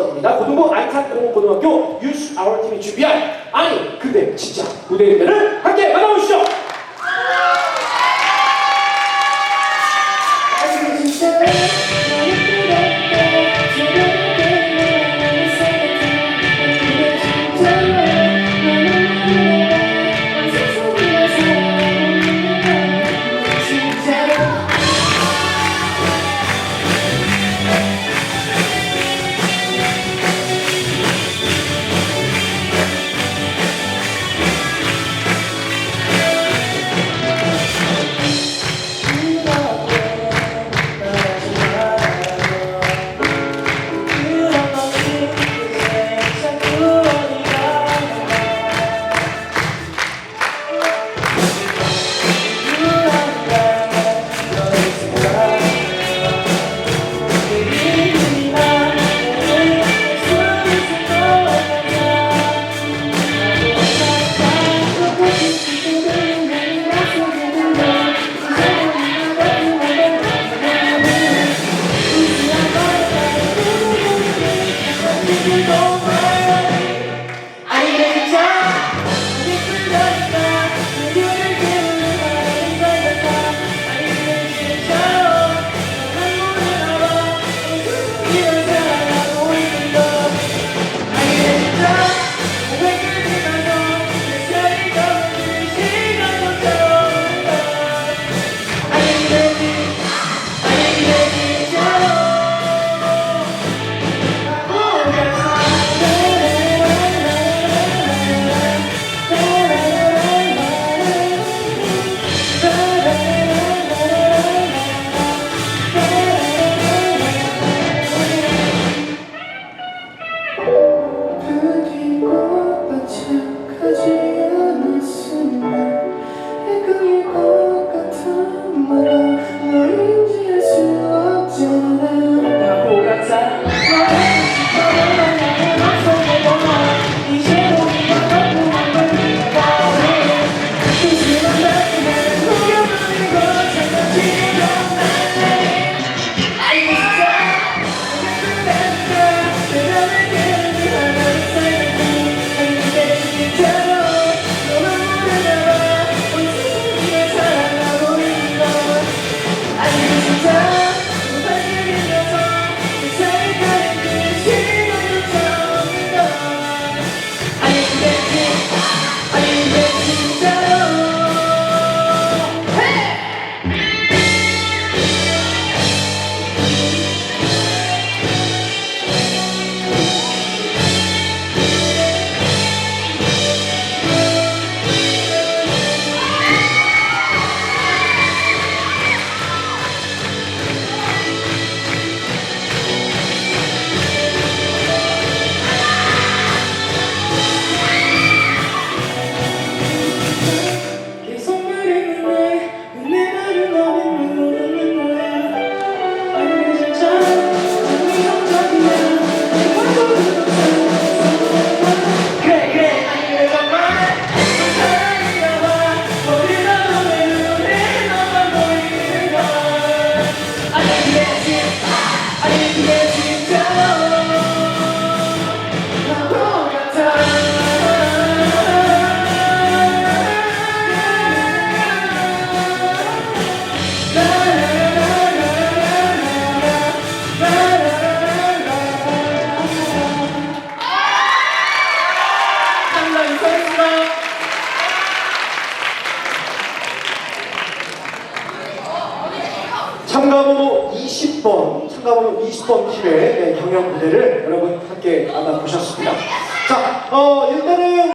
20번입니다. 고등부 아이탄 공고등학교 유스 아워 팀이 준비한 아니 근데 진짜 무대를 함께 만나보시죠. 그 Hallelujah. 인사드립니다. 참가번호 20번, 참가번호 20번 팀의 네, 경연 무대를 여러분 함께 만나보셨습니다. 자, 어, 일단은